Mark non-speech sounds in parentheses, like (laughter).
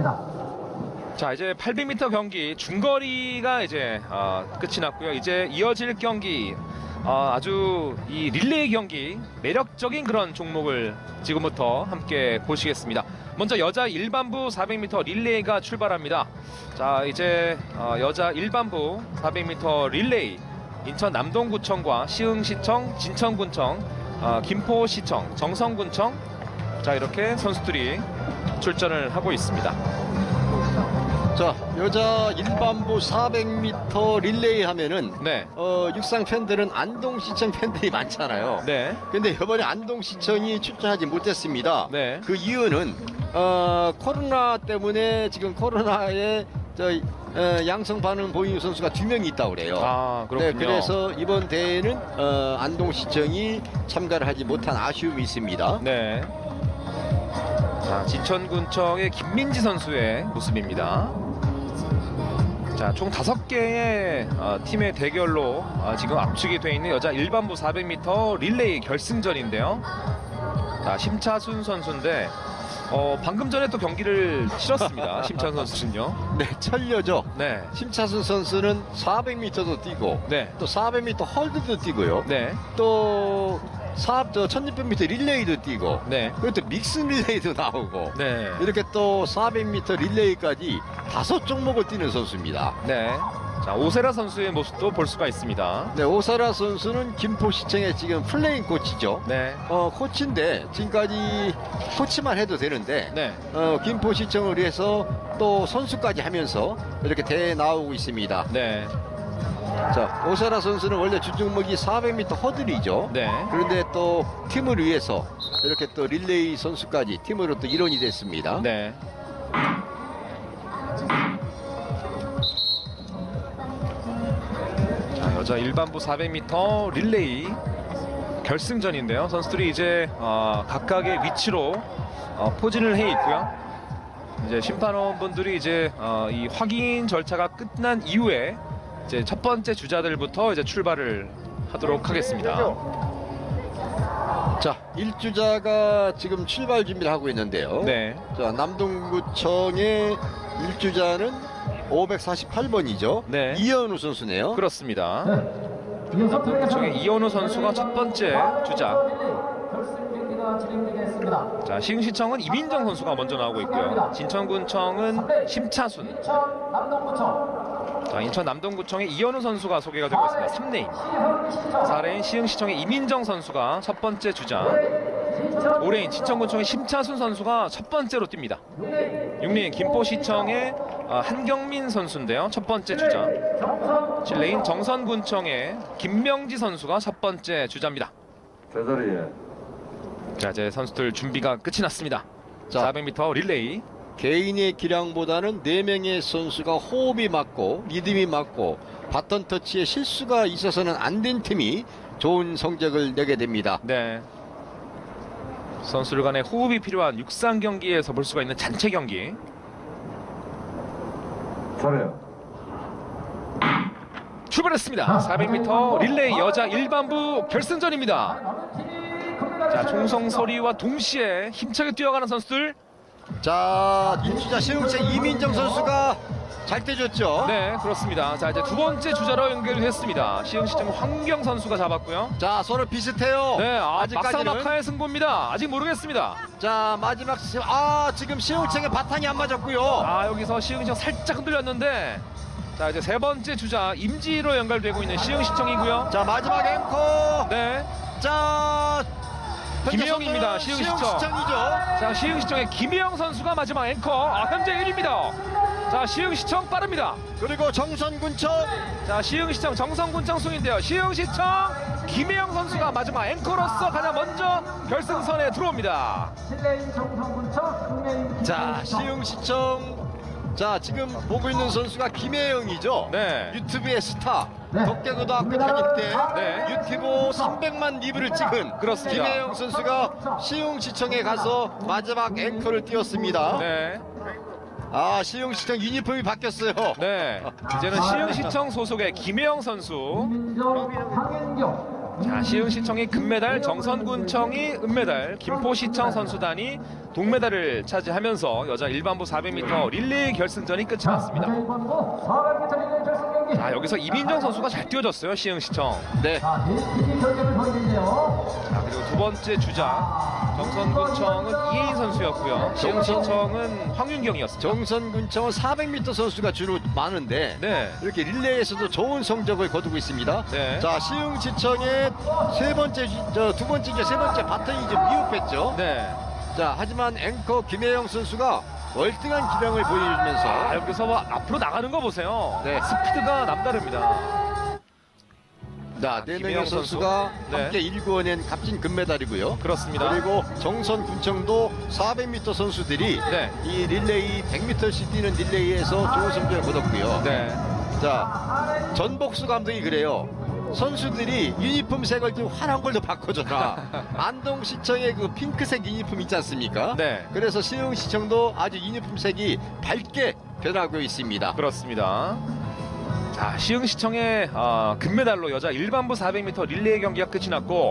있습니다. 자 이제 800m 경기 중거리가 이제 어, 끝이 났고요. 이제 이어질 경기 어, 아주 이 릴레이 경기 매력적인 그런 종목을 지금부터 함께 보시겠습니다. 먼저 여자 일반부 400m 릴레이가 출발합니다. 자 이제 어, 여자 일반부 400m 릴레이 인천 남동구청과 시흥시청, 진천군청, 어, 김포시청, 정성군청 자 이렇게 선수들이 출전을 하고 있습니다. 자, 여자 일반부 400m 릴레이 하면은 네, 어, 육상 팬들은 안동시청 팬들이 (laughs) 많잖아요. 네, 근데 이번에 안동시청이 출전하지 못했습니다. 네. 그 이유는 어, 코로나 때문에 지금 코로나에 저 어, 양성 반응 보이는 선수가 두 명이 있다고 그래요. 아 그렇군요. 네, 그래서 이번 대회는 어, 안동시청이 참가를 하지 못한 아쉬움이 있습니다. 네. 자 진천군청의 김민지 선수의 모습입니다. 자 총 다섯 개의 어, 팀의 대결로 어, 지금 압축이 돼 있는 여자 일반부 400m 릴레이 결승전인데요. 자 심차순 선수인데 어, 방금 전에 또 경기를 치렀습니다. (laughs) 심차순 선수는요. 네, 철려죠. 네, 심차순 선수는 400m도 뛰고 네, 또 400m 헐드도 뛰고요. 네, 또 4, 저 1600m 릴레이도 뛰고 네, 또 믹스 릴레이도 나오고 네, 이렇게 또 400m 릴레이까지 다섯 종목을 뛰는 선수입니다. 네. 자 오세라 선수의 모습도 볼 수가 있습니다. 네, 오사라 선수는 김포시청의 지금 플레잉 코치죠. 네, 어, 코치인데 지금까지 코치만 해도 되는데 네. 어, 김포시청을 위해서 또 선수까지 하면서 이렇게 대회 나오고 있습니다. 네, 자, 오사라 선수는 원래 주종목이 400m 허들이죠. 네. 그런데 또 팀을 위해서 이렇게 또 릴레이 선수까지 팀으로 또 일원이 됐습니다. 네. 자, 여자 일반부 400m 릴레이 결승전인데요. 선수들이 이제 어, 각각의 위치로 어, 포진을 해 있고요. 이제 심판원분들이 이제 어, 이 확인 절차가 끝난 이후에 이제 첫 번째 주자들부터 이제 출발을 하도록 하겠습니다. 자, 1주자가 지금 출발 준비를 하고 있는데요. 네, 자, 남동구청의 1주자는 548번이죠. 네. 이현우 선수네요. 그렇습니다. 저기 이현우 선수가 첫 번째 주자. 자, 시흥시청은 이민정 선수가 먼저 나오고 있고요. 진천군청은 심차순. 인천 남동구청 자, 인천 남동구청의 이현우 선수가 소개가 되고 있습니다. 3레인. 시흥시청 4레인 시흥시청의 이민정 선수가 첫 번째 주자. 진천 5레인 진천군청의 심차순 선수가 첫 번째로 뜁니다. 6레인 김포시청의 아, 한경민 선수인데요. 첫 번째 주자. 경선 7레인 정선군청의 김명지 선수가 첫 번째 주자입니다. 제자리에 자, 이제 선수들 준비가 끝이 났습니다. 자. 400m 릴레이. 개인의 기량보다는 4명의 선수가 호흡이 맞고 리듬이 맞고 바톤 터치에 실수가 있어서는 안 된 팀이 좋은 성적을 내게 됩니다. 네. 선수들 간의 호흡이 필요한 육상 경기에서 볼 수가 있는 잔체 경기. 차례요. 출발했습니다. 400m 릴레이 여자 일반부 결승전입니다. 자, 총성 소리와 동시에 힘차게 뛰어가는 선수들. 자, 1주자 시흥청 이민정 선수가 잘 뛰었죠. 네, 그렇습니다. 자, 이제 두 번째 주자로 연결됐습니다. 시흥시청 황경 선수가 잡았고요. 자, 서로 비슷해요. 네, 아, 아직까지는. 막사막하의 승부입니다. 아직 모르겠습니다. 자, 마지막 시- 아, 지금 시흥청의 바탕이 안 맞았고요. 아, 여기서 시흥시청 살짝 흔들렸는데 자, 이제 세 번째 주자 임지로 연결되고 있는 시흥시청이고요. 자, 마지막 앵커. 네. 자, 김혜영입니다. 시흥시청. 자, 시흥시청의 김혜영 선수가 마지막 앵커. 아, 현재 1위입니다. 자, 시흥시청 빠릅니다. 그리고 정선군청. 자, 시흥시청 정성군청 승인데요. 시흥시청 김혜영 선수가 마지막 앵커로서 가장 먼저 결승선에 들어옵니다. 실내인 정성군청 국내인 자, 시흥시청. 자, 지금 보고 있는 선수가 김혜영이죠. 네. 유튜브의 스타. 네. 덕계고등학교 다닐 때 네. 유튜브 300만 리뷰를 찍은 그렇습니다. 김혜영 선수가 시흥시청에 가서 마지막 앵커를 띄웠습니다. 네. 아, 시흥시청 유니폼이 바뀌었어요. 네. (laughs) 이제는 시흥시청 소속의 김혜영 선수. 자, 시흥시청이 금메달, 정선군청이 은메달, 김포시청 선수단이 동메달을 차지하면서 여자 일반부 400m 릴레이 결승전이 끝이 났습니다. 일반부 400m 릴레이 결승 경기. 자, 여기서 이민정 선수가 잘 뛰어줬어요, 시흥시청. 네. 자, 보이는데요. 자, 그리고 두 번째 주자 정선군청은 이혜인 선수였고요. 시흥시청은 황윤경이었습니다. 정선군청은 400m 선수가 주로 많은데 네. 이렇게 릴레이에서도 좋은 성적을 거두고 있습니다. 네. 자, 시흥시청의 세 번째, 저두 번째, 이제 세 번째 바톤이 좀 미흡했죠. 네. 자, 하지만 앵커 김혜영 선수가 월등한 기량을 아, 보여주면서 여기서 뭐 앞으로 나가는 거 보세요. 네. 스피드가 남다릅니다. 자, 네 명의 선수. 선수가 네. 함께 일구어낸 값진 금메달이고요. 그렇습니다. 그리고 정선 군청도 400m 선수들이 네. 이 릴레이 100m씩 뛰는 릴레이에서 좋은 성적을 거뒀고요. 네. 자, 전복수 감독이 그래요. 선수들이 유니폼 색을 좀 환한 걸로 바꿔줘라. (laughs) 안동시청의 그 핑크색 유니폼 있지 않습니까? 네. 그래서 시흥시청도 아주 유니폼 색이 밝게 변하고 있습니다. 그렇습니다. 자, 시흥시청의 어, 금메달로 여자 일반부 400m 릴레이 경기가 끝이 났고